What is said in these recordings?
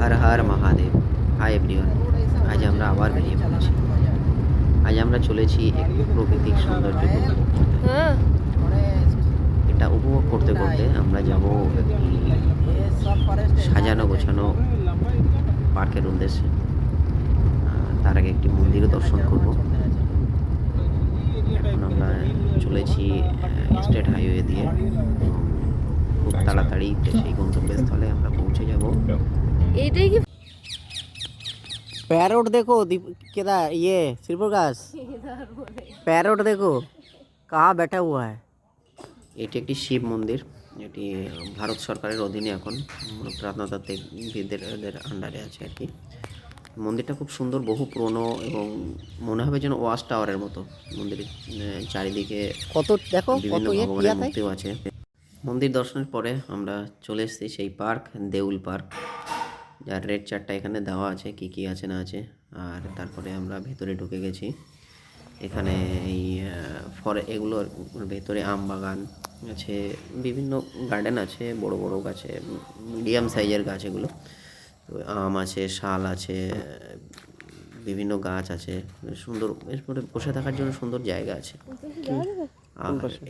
হর Har Mahadev hi everyone আজ আমরা আবার বেরিয়ে পড়েছি। আজ আমরা চলেছি একটু প্রাকৃতিক সৌন্দর্য হ্যাঁ। এটা উপভোগ করতে করতে আমরা যাব সাজানো গোছানো পার্কের উদ্দেশ্যে। তার আগে একটি মন্দিরও দর্শন করব। আমরা চলেছি স্টেট হাইওয়ে দিয়ে। খুব তাড়াতাড়ি সেই গন্তব্যস্থলে আমরা পৌঁছে যাব। এইটাই কি প্যারট দেখো ইয়ে ये শ্রীপ্রকাশ প্যারট দেখো কা বেটা হুয়া হ্যায়। এটি একটি শিব মন্দির এটি ভারত সরকারের অধীনে এখন প্রত্নতাত্ত্বিকদের আন্ডারে আছে আর কি। মন্দিরটা খুব সুন্দর বহু পুরনো এবং মনে হবে যেন ওয়াশ টাওয়ারের মতো। মন্দিরের চারিদিকে কত দেখো ইয়ে, মূর্তিও আছে। মন্দির দর্শনের পরে আমরা চলে এসেছি সেই পার্ক দেউল পার্ক। যার রেড চারটা এখানে দেওয়া আছে, কি কি আছে না আছে। আর তারপরে আমরা ভেতরে ঢুকে গেছি। এখানে এই ফরে, এগুলোর ভেতরে আম বাগান আছে, বিভিন্ন গার্ডেন আছে, বড় বড় গাছে মিডিয়াম সাইজের গাছ এগুলো। তো আম আছে, শাল আছে, বিভিন্ন গাছ আছে, সুন্দর করে বসে থাকার জন্য সুন্দর জায়গা আছে।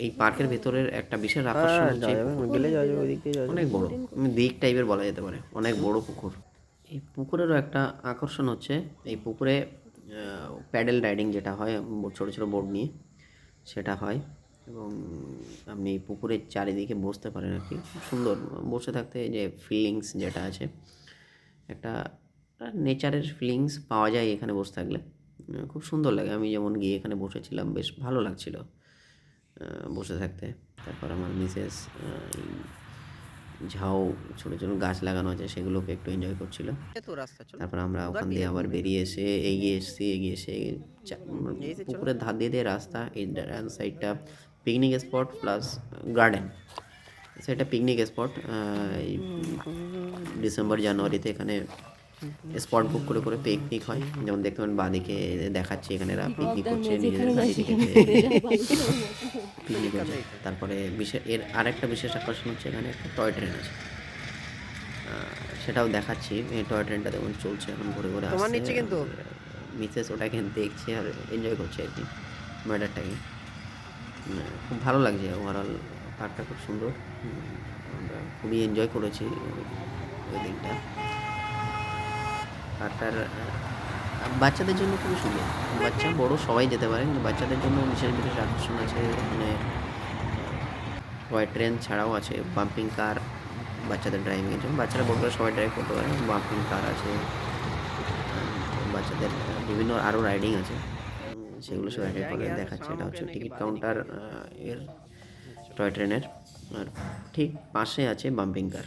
এই পার্কের ভেতরের একটা বিশেষ আকর্ষণ হচ্ছে গেলে যাওয়া যাবে ওই দিক দিয়ে যাওয়া অনেক বড় দিক টাইপের বলা যেতে পারে অনেক বড় পুকুর। এই পুকুরেরও একটা আকর্ষণ হচ্ছে এই পুকুরে প্যাডেল রাইডিং যেটা হয় ছোট ছোট বোর্ড নিয়ে সেটা হয়। এবং আপনি এই পুকুরের চারিদিকে বসতে পারেন আর কি সুন্দর। বসে থাকতে এই যে ফিলিংস যেটা আছে একটা নেচারের ফিলিংস পাওয়া যায় এখানে বসে থাকলে। খুব সুন্দর লাগে আমি যেমন গিয়ে এখানে বসেছিলাম বেশ ভালো লাগছিল। বসে থাকতে। তারপর আমার মিসেস ঝাউ ছোটো ছোটো গাছ লাগানো আছে সেগুলোকে একটু এনজয় করছিল। রাস্তা তারপর আমরা ওখান দিয়ে আবার বেরিয়ে এসে এগিয়ে এসেছি এগিয়ে এসে পুকুরের ধার দিয়ে দিয়ে রাস্তা এই ডান সাইডটা পিকনিক স্পট প্লাস গার্ডেন সেটা পিকনিক স্পট এই ডিসেম্বর জানুয়ারিতে এখানে স্পট বুক করে করে পিকনিক হয়। যেমন দেখতে পারেন বাঁদিকে দেখাচ্ছি এখানে এরা পিকনিক করছে নিজেদের থেকে। পিকনিক করছে তারপরে বিশেষ এর আরেকটা বিশেষ আকর্ষণ হচ্ছে এখানে একটা টয় ট্রেন আছে। সেটাও দেখাচ্ছি। এই টয় ট্রেনটা দেখুন চলছে এখন ঘুরে ঘুরে তোমার আসছে। নিচ্ছে কিন্তু? মিসেস ওটাকে দেখছে আর এনজয় করছে আর কি ম্যাটারটাকে খুব ভালো লাগছে ওভারঅল পার্কটা খুব সুন্দর। আমরা খুবই এনজয় করেছি ওই দিনটা। পার্কটার বাচ্চাদের জন্য খুবই সুন্দর বাচ্চা বড় সবাই যেতে পারে, কিন্তু বাচ্চাদের জন্য বিশেষ বিশেষ আকর্ষণ আছে এখানে টয় ট্রেন ছাড়াও আছে বাম্পিং কার বাচ্চাদের ড্রাইভিংয়ের জন্য। বাচ্চারা বড় সবাই ড্রাইভ করতে পারে বাম্পিং কার আছে বাচ্চাদের বিভিন্ন আরও রাইডিং আছে। সেগুলো সব রাইড করে, দেখাচ্ছে এটা হচ্ছে টিকিট কাউন্টার এর টয় ট্রেনের আর ঠিক পাশে আছে বাম্পিং কার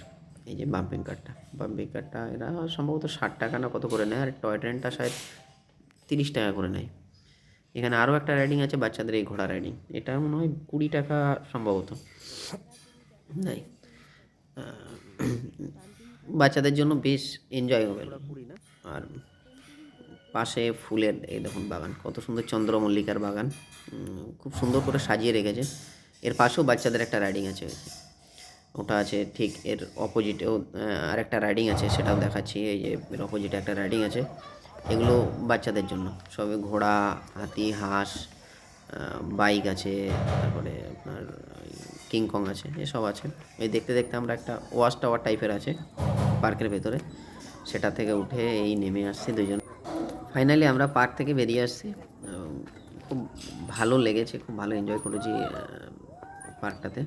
এই যে বাম্পিং কারটা বাম্পিং কারটা এরা সম্ভবত ষাট টাকা না কত করে নেয়? আর টয় ট্রেনটা শায়দ তিরিশ টাকা করে নেয়। এখানে আরও একটা রাইডিং আছে, বাচ্চাদের এই ঘোড়া রাইডিং এটা মনে হয় কুড়ি টাকা সম্ভবত। নাই। বাচ্চাদের জন্য বেশ এনজয়েবল আর পাশে ফুলের, এই দেখুন বাগান, কত সুন্দর চন্দ্রমল্লিকার বাগান। খুব সুন্দর করে সাজিয়ে রেখেছে। এর পাশেও বাচ্চাদের একটা রাইডিং আছে। ওটা আছে, ঠিক এর অপোজিটেও আরেকটা রাইডিং আছে, সেটাও দেখাচ্ছি, এই যে এর অপোজিটে একটা রাইডিং আছে। এগুলো বাচ্চাদের জন্য, সবে ঘোড়া, হাতি, হাঁস বাইক আছে, তারপরে আপনার কিংকং আছে, এসব আছে। এই দেখতে দেখতে আমরা একটা ওয়াশ টাওয়ার টাইপের আছে পার্কের ভেতরে। সেটা থেকে উঠে এই নেমে আসছি দুজন। ফাইনালি আমরা পার্ক থেকে বেরিয়ে আসছি। খুব ভালো লেগেছে, খুব ভালো এনজয় করেছি পার্কটাতে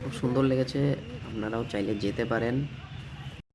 খুব সুন্দর লেগেছে। আপনারাও চাইলে যেতে পারেন।